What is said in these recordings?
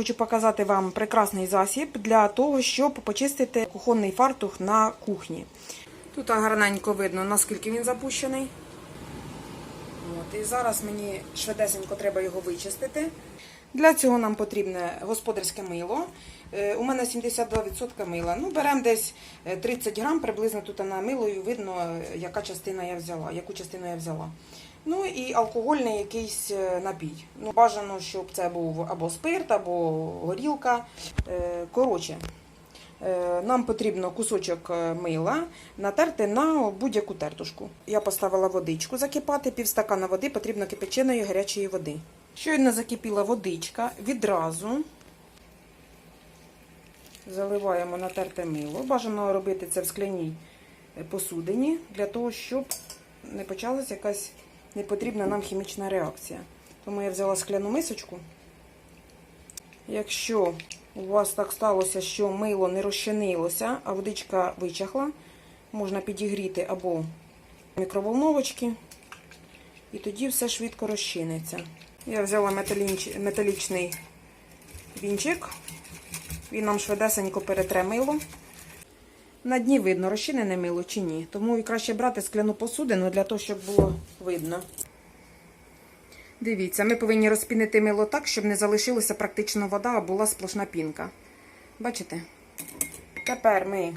Хочу показати вам прекрасний засіб для того, щоб почистити кухонний фартух на кухні. Тут гарненько видно, наскільки він запущений. От, і зараз мені швидесенько треба його вичистити. Для цього нам потрібне господарське мило. Е, У мене 72% мила. Ну, беремо десь е, 30 грам, приблизно тут на мило, і видно, е, яка частина я взяла, яку частину я взяла. Ну і алкогольний якийсь е, напій. Ну, бажано, щоб це був або спирт, або горілка. Е, Коротше, е, нам потрібно кусочок мила натерти на будь-яку тертушку. Я поставила водичку закипати, півстакана води, потрібно кипяченої гарячої води. Щойно закипіла водичка, відразу заливаємо натерте мило. Бажано робити це в скляній посудині, для того, щоб не почалася якась непотрібна нам хімічна реакція. Тому я взяла скляну мисочку. Якщо у вас так сталося, що мило не розчинилося, а водичка вичахла, можна підігріти або мікроволновочки, і тоді все швидко розчиниться. Я взяла металічний вінчик, він нам швидесенько перетре мило. На дні видно, розчинене мило чи ні. Тому і краще брати скляну посудину для того, щоб було видно. Дивіться, ми повинні розпінити мило так, щоб не залишилася практично вода, а була сплошна пінка. Бачите? Тепер ми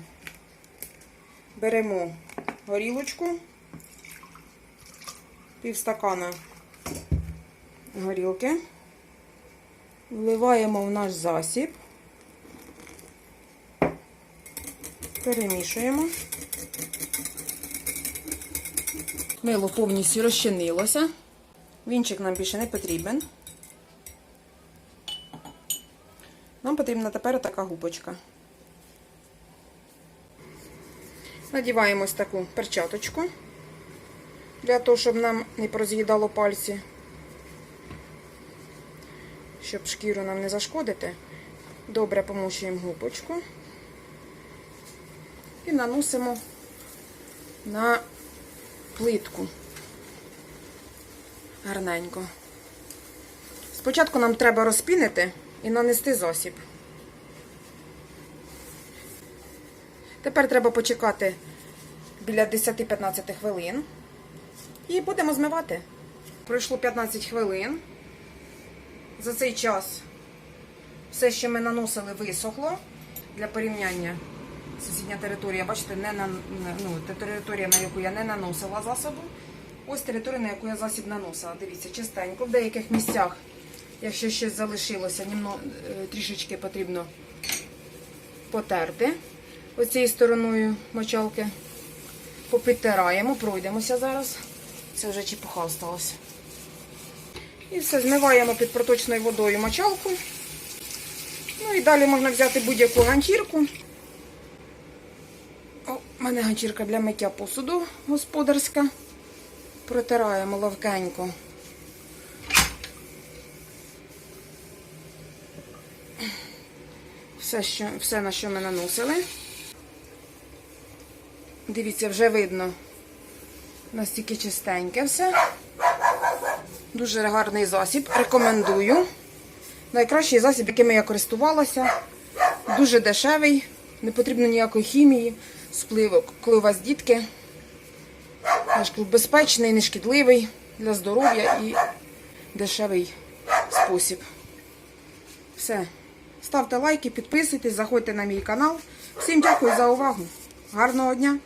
беремо горілочку, півстакана горілки, вливаємо в наш засіб, перемішуємо. Мило повністю розчинилося. Вінчик нам більше не потрібен. Нам потрібна тепер така губочка. Надіваємо ось таку перчаточку, для того, щоб нам не проз'їдало пальці, щоб шкіру нам не зашкодити. Добре помощуємо губочку і наносимо на плитку гарненько. Спочатку нам треба розпінити і нанести засіб. Тепер треба почекати біля 10-15 хвилин. І будемо змивати. Пройшло 15 хвилин. За цей час все, що ми наносили, висохло. Для порівняння сусідня територія, бачите, не на, ну, територія, на яку я не наносила засобу. Ось територія, на яку я засіб наносила. Дивіться, чистенько. В деяких місцях, якщо щось залишилося, німно, е, трішечки потрібно потерти оцією стороною мочалки. Попідтираємо, пройдемося зараз. Це вже чепуха осталося. І все, змиваємо під проточною водою мочалку. Ну і далі можна взяти будь-яку ганчірку. У мене ганчірка для миття посуду господарська. Протираємо ловкенько. Все, що, все, на що ми наносили. Дивіться, вже видно. Настільки чистеньке все. Дуже гарний засіб. Рекомендую. Найкращий засіб, яким я користувалася. Дуже дешевий, не потрібно ніякої хімії, сплив, коли у вас дітки. наш клуб безпечний, нешкідливий для здоров'я і дешевий спосіб. Все. Ставте лайки, підписуйтесь, заходьте на мій канал. Всім дякую за увагу. Гарного дня!